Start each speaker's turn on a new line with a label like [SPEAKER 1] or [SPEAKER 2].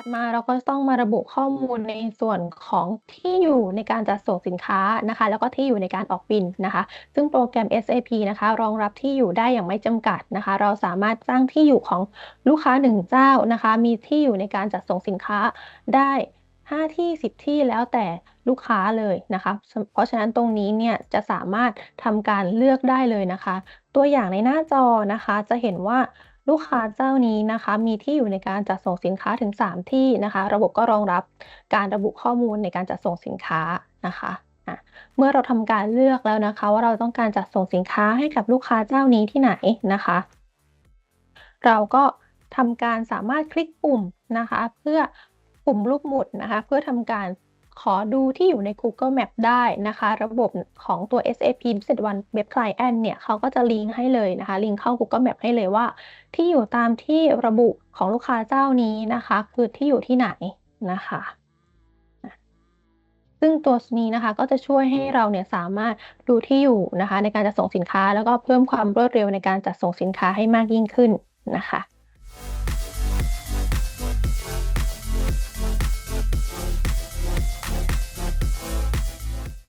[SPEAKER 1] ถัดมาเราก็ต้องมาระบุข้อมูลในส่วนของที่อยู่ในการจัดส่งสินค้านะคะ แล้วก็ที่อยู่ในการออกบินนะคะ ซึ่งโปรแกรม SAP นะคะ รองรับที่อยู่ได้อย่างไม่จำกัดนะคะ เราสามารถสร้างที่อยู่ของลูกค้าหนึ่งเจ้านะคะ มีที่อยู่ในการจัดส่งสินค้าได้ 5 ที่ 10 ที่แล้วแต่ลูกค้าเลยนะคะ เพราะฉะนั้นตรงนี้เนี่ยจะสามารถทำการเลือกได้เลยนะคะ ตัวอย่างในหน้าจอนะคะจะเห็นว่า ลูกค้าเจ้านี้นะคะมีที่อยู่ในการจัดส่งสินค้าถึง 3 ที่นะคะ ระบบก็รองรับการระบุข้อมูลในการจัดส่งสินค้านะคะะเมื่อเราทำการเลือกแล้วนะคะ ว่าเราต้องการจัดส่งสินค้าให้กับลูกค้าเจ้านี้ที่ไหนนะคะ เราก็ทำการสามารถคลิกปุ่มนะคะ เพื่อปุ่มรูปหมุดนะคะ เพื่อทำการ ขอดูที่อยู่ใน Google Map ได้นะคะ ระบบของตัว SAP Business One Web Client เนี่ยเขาก็จะลิงก์ให้เลยนะคะ ลิงก์เข้า Google Map ให้เลยว่า ที่อยู่ตามที่ระบุของลูกค้าเจ้านี้นะคะ คือที่อยู่ที่ไหนนะคะซึ่งตัวนี้นะคะก็จะช่วยให้เราเนี่ยสามารถดูที่อยู่นะคะ ในการจัดส่งสินค้า แล้วก็เพิ่มความรวดเร็วในการจัดส่งสินค้าให้มากยิ่งขึ้นนะคะ